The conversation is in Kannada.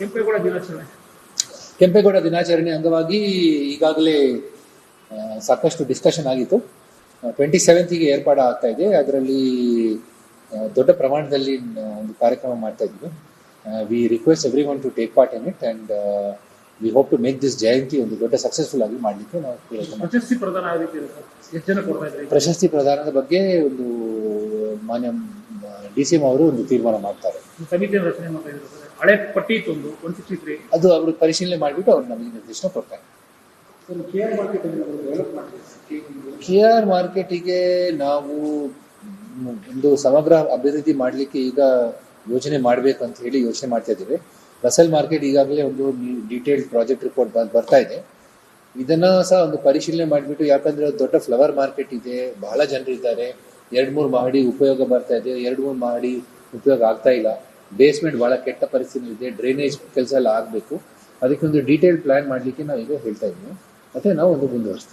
ಕೆಂಪೇಗೌಡ ದಿನಾಚರಣೆ. ಕೆಂಪೇಗೌಡ ದಿನಾಚರಣೆ ಅಂಗವಾಗಿ ಈಗಾಗಲೇ ಸಾಕಷ್ಟು ಡಿಸ್ಕಷನ್ ಆಗಿತ್ತು. ಟ್ವೆಂಟಿ ಸೆವೆಂತಿಗೆ ಏರ್ಪಾಡು ಆಗ್ತಾ ಇದೆ. ಅದರಲ್ಲಿ ದೊಡ್ಡ ಪ್ರಮಾಣದಲ್ಲಿ ಒಂದು ಕಾರ್ಯಕ್ರಮ ಮಾಡ್ತಾ ಇದ್ದೀವಿ. We request every one to take part in it and we hope to make this Jayanti ಒಂದು ದೊಡ್ಡ ಸಕ್ಸಸ್ಫುಲ್ ಆಗಿ ಮಾಡಲಿಕ್ಕೆ ನಾವು ಪ್ರಶಸ್ತಿ ಪ್ರದಾನದ ಬಗ್ಗೆ ಒಂದು ಮಾನ್ಯ ಡಿ ಸಿ ಎಂ ಅವರು ಒಂದು ತೀರ್ಮಾನ ಮಾಡ್ತಾರೆ. ಈ ಸಮಿತಿಯನ್ನು ರಚನೆ ಮಾಡ್ತಾ ಇದ್ರು ಸರ್. ಹಳೆ ಪಟ್ಟಿ ಇತ್ತು ಒಂದು ಒನ್ ಸಿಕ್ಸ್ಟಿ ತ್ರೀ. ಅದು ಅವರು ಪರಿಶೀಲನೆ ಮಾಡಿಬಿಟ್ಟು ಅವ್ರು ನಮಗೆ ನಿರ್ದೇಶನ ಕೊಡ್ತಾರೆ. ಕೆ ಆರ್ ಮಾರ್ಕೆಟ್ ಡೆವಲಪ್ ಮಾಡಿ ಕೆ ಆರ್ ಮಾರ್ಕೆಟಿಗೆ ನಾವು ಒಂದು ಸಮಗ್ರ ಅಭಿವೃದ್ಧಿ ಮಾಡಲಿಕ್ಕೆ ಈಗ ಯೋಜನೆ ಮಾಡಬೇಕು ಅಂತ ಹೇಳಿ ಯೋಚನೆ ಮಾಡ್ತಾ ಇದ್ದೀವಿ. ರಸಲ್ ಮಾರ್ಕೆಟ್ ಈಗಾಗಲೇ ಒಂದು ಡೀಟೇಲ್ಡ್ ಪ್ರಾಜೆಕ್ಟ್ ರಿಪೋರ್ಟ್ ಬರ್ತಾ ಇದೆ. ಇದನ್ನ ಸಹ ಒಂದು ಪರಿಶೀಲನೆ ಮಾಡಿಬಿಟ್ಟು ಯಾಕಂದ್ರೆ ಅದು ದೊಡ್ಡ ಫ್ಲವರ್ ಮಾರ್ಕೆಟ್ ಇದೆ ಬಹಳ ಜನರು ಇದ್ದಾರೆ ಎರಡು ಮೂರು ಮಹಡಿ ಉಪಯೋಗ ಬರ್ತಾ ಇದೆ, ಎರಡು ಮೂರು ಮಹಡಿ ಉಪಯೋಗ ಆಗ್ತಾ ಇಲ್ಲ. ಬೇಸ್ಮೆಂಟ್ ಬಹಳ ಕೆಟ್ಟ ಪರಿಸ್ಥಿತಿ ಇದೆ ಡ್ರೈನೇಜ್ ಕೆಲಸ ಎಲ್ಲ ಆಗಬೇಕು. ಅದಕ್ಕೆ ಒಂದು ಡೀಟೇಲ್ ಪ್ಲಾನ್ ಮಾಡಲಿಕ್ಕೆ ನಾವು ಈಗ ಹೇಳ್ತಾ ಇದ್ದೀವಿ ಮತ್ತೆ ನಾವು ಒಂದು ಮುಂದುವರಿಸ್ತೀವಿ.